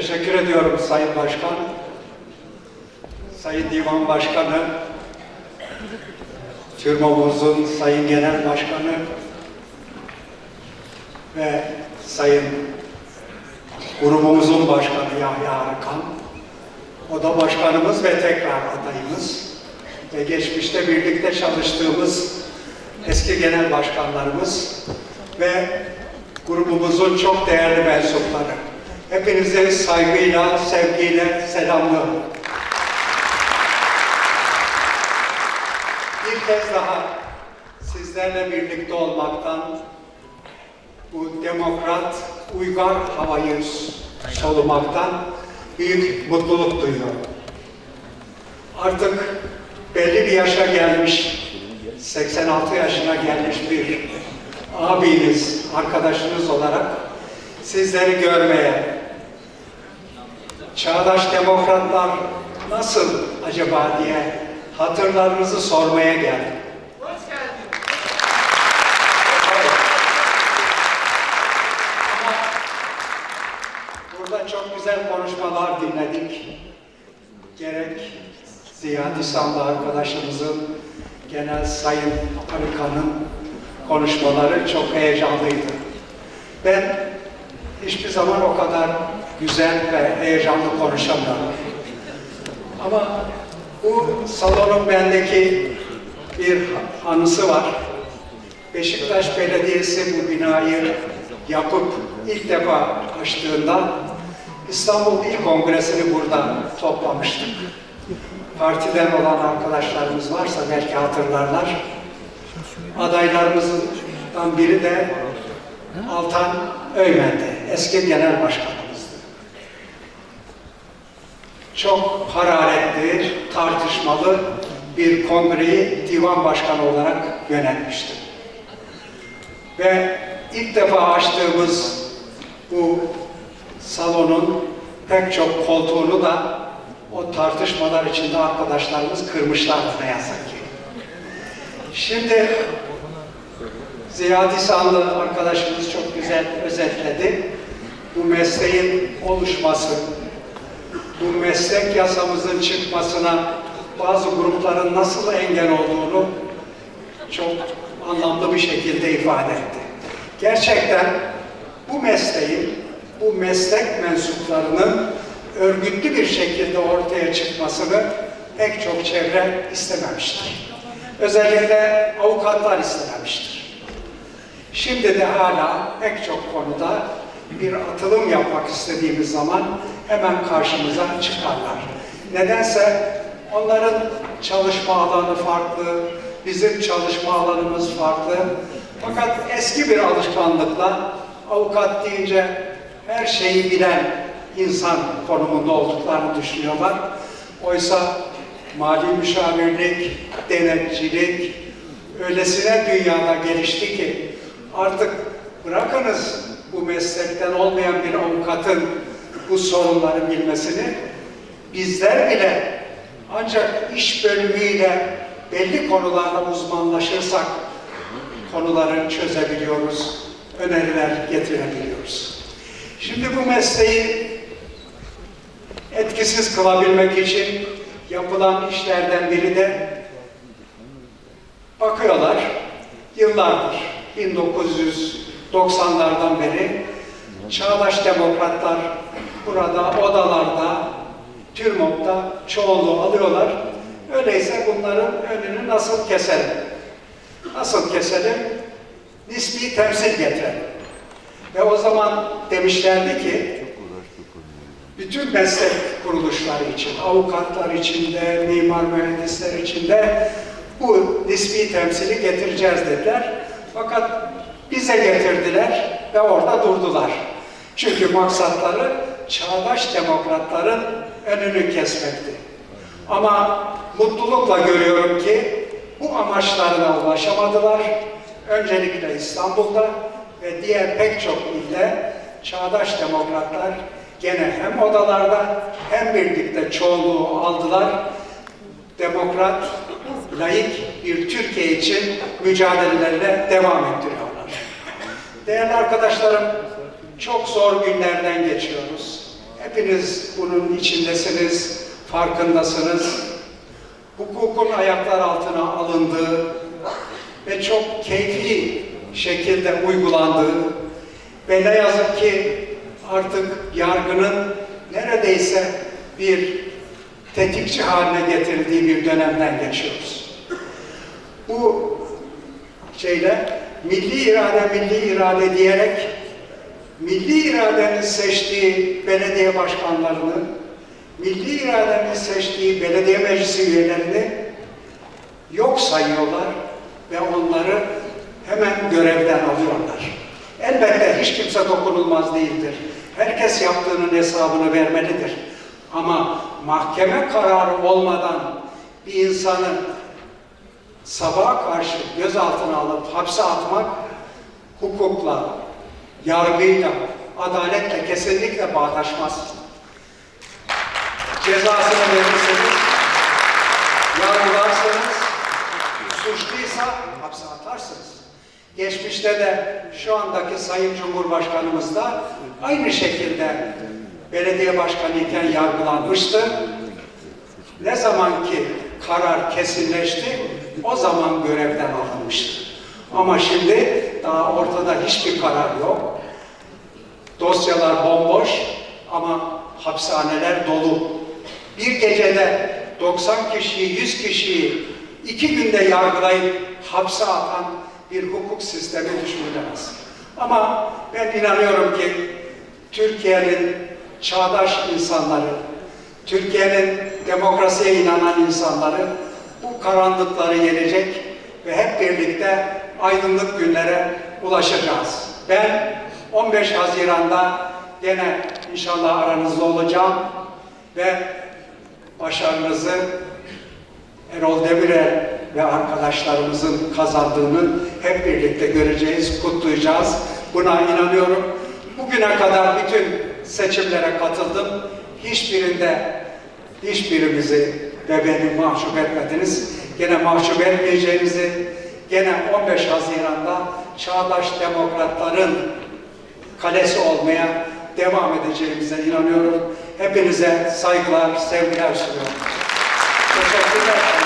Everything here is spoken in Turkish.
Teşekkür ediyorum Sayın Başkan. Sayın Divan Başkanı, firmamızın Sayın Genel Başkanı ve Sayın grubumuzun başkanı Yahya Arkan. O da başkanımız ve tekrar adayımız. Ve geçmişte birlikte çalıştığımız eski genel başkanlarımız ve grubumuzun çok değerli mensupları. Hepinizi saygıyla, sevgiyle selamlıyorum. Bir kez daha sizlerle birlikte olmaktan, bu demokrat, uygar havayı solumaktan büyük mutluluk duyuyorum. Artık belli bir yaşa gelmiş, 86 yaşına gelmiş bir abiniz, arkadaşınız olarak sizleri görmeye, çağdaş demokratlar nasıl acaba diye hatırlarınızı sormaya geldim. Ama Burada çok güzel konuşmalar dinledik. Gerek Ziya Disanlı arkadaşımızın, Genel Sayın Arıkan'ın konuşmaları çok heyecanlıydı. Ben hiçbir zaman o kadar güzel ve heyecanlı konuşamıyorum. Ama bu salonun bendeki bir anısı var. Beşiktaş Belediyesi bu binayı yapıp ilk defa açtığında İstanbul İl Kongresi'ni burada toplamıştık. Partiden olan arkadaşlarımız varsa belki hatırlarlar. Adaylarımızdan biri de Altan Öymen'di. Eski genel başkanımızdı. Çok hararetli, tartışmalı bir kongreyi divan başkanı olarak yönetmişti. Ve ilk defa açtığımız bu salonun pek çok koltuğunu da o tartışmalar içinde arkadaşlarımız kırmışlardı ne yazık ki. Şimdi Ziya Disanlı arkadaşımız çok güzel özetledi. Bu mesleğin oluşması, bu meslek yasamızın çıkmasına bazı grupların nasıl engel olduğunu çok anlamlı bir şekilde ifade etti. Gerçekten bu mesleğin, bu meslek mensuplarının örgütlü bir şekilde ortaya çıkmasını pek çok çevre istememiştir. Özellikle avukatlar istememiştir. Şimdi de hala pek çok konuda bir atılım yapmak istediğimiz zaman hemen karşımıza çıkarlar. Nedense onların çalışma alanı farklı, bizim çalışma alanımız farklı. Fakat eski bir alışkanlıkla avukat deyince her şeyi bilen insan konumunda olduklarını düşünüyorlar. Oysa mali müşavirlik, denetçilik öylesine dünyada gelişti ki artık bırakınız bu meslekten olmayan bir avukatın bu sorunları bilmesini bizler bile ancak iş bölümüyle belli konularda uzmanlaşırsak konuları çözebiliyoruz, öneriler getirebiliyoruz. Şimdi bu mesleği etkisiz kılabilmek için yapılan işlerden biri de bakıyorlar yıllardır 1990'lardan beri çağdaş demokratlar burada odalarda TÜRMOP'ta çoğunluğu alıyorlar. Öyleyse bunların önünü nasıl keselim? Nasıl keselim? Nispi temsil getirelim. Ve o zaman demişlerdi ki bütün meslek kuruluşları için, avukatlar için de, mimar mühendisler için de bu nispi temsili getireceğiz dediler. Fakat bize getirdiler ve orada durdular. Çünkü maksatları çağdaş demokratların önünü kesmekti. Ama mutlulukla görüyorum ki bu amaçlarına ulaşamadılar. Öncelikle İstanbul'da ve diğer pek çok ilde çağdaş demokratlar gene hem odalarda hem birlikte çoğunluğu aldılar. Demokrat, layık bir Türkiye için mücadelelerine devam ettiriyorlar. Değerli arkadaşlarım, çok zor günlerden geçiyoruz. Hepiniz bunun içindesiniz, farkındasınız. Hukukun ayaklar altına alındığı ve çok keyfi şekilde uygulandığı ve ne yazık ki artık yargının neredeyse bir tetikçi haline getirildiği bir dönemden geçiyoruz. Bu şeyle milli irade, milli irade diyerek milli iradenin seçtiği belediye başkanlarını, milli iradenin seçtiği belediye meclisi üyelerini yok sayıyorlar ve onları hemen görevden alıyorlar. Elbette hiç kimse dokunulmaz değildir. Herkes yaptığının hesabını vermelidir. Ama mahkeme kararı olmadan bir insanı sabaha karşı gözaltına alıp hapse atmak hukukla, yargıyla, adaletle kesinlikle bağdaşmaz. Cezasını verirseniz, yargılarsınız, suçluysa hapse atarsınız. Geçmişte de şu andaki Sayın Cumhurbaşkanımız da aynı şekilde belediye başkanı iken yargılanmıştı. Ne zaman ki karar kesinleşti, o zaman görevden alınmıştı. Ama şimdi daha ortada hiçbir karar yok. Dosyalar bomboş ama hapishaneler dolu. Bir gecede 90 kişiyi, 100 kişiyi iki günde yargılayıp hapse atan bir hukuk sistemi düşünülemez. Ama ben inanıyorum ki Türkiye'nin çağdaş insanları, Türkiye'nin demokrasiye inanan insanları bu karanlıkları yenecek ve hep birlikte aydınlık günlere ulaşacağız. Ben 15 Haziran'da gene inşallah aranızda olacağım ve başarınızı Erol Demirel ve arkadaşlarımızın kazandığını hep birlikte göreceğiz, kutlayacağız. Buna inanıyorum. Bugüne kadar bütün seçimlere katıldım. Hiçbirinde hiçbirimizi ve beni mahcup etmediniz. Gene mahcup etmeyeceğinizi, gene 15 Haziran'da çağdaş demokratların kalesi olmaya devam edeceğimize inanıyorum. Hepinize saygılar, sevgiler sunuyorum. Teşekkürler.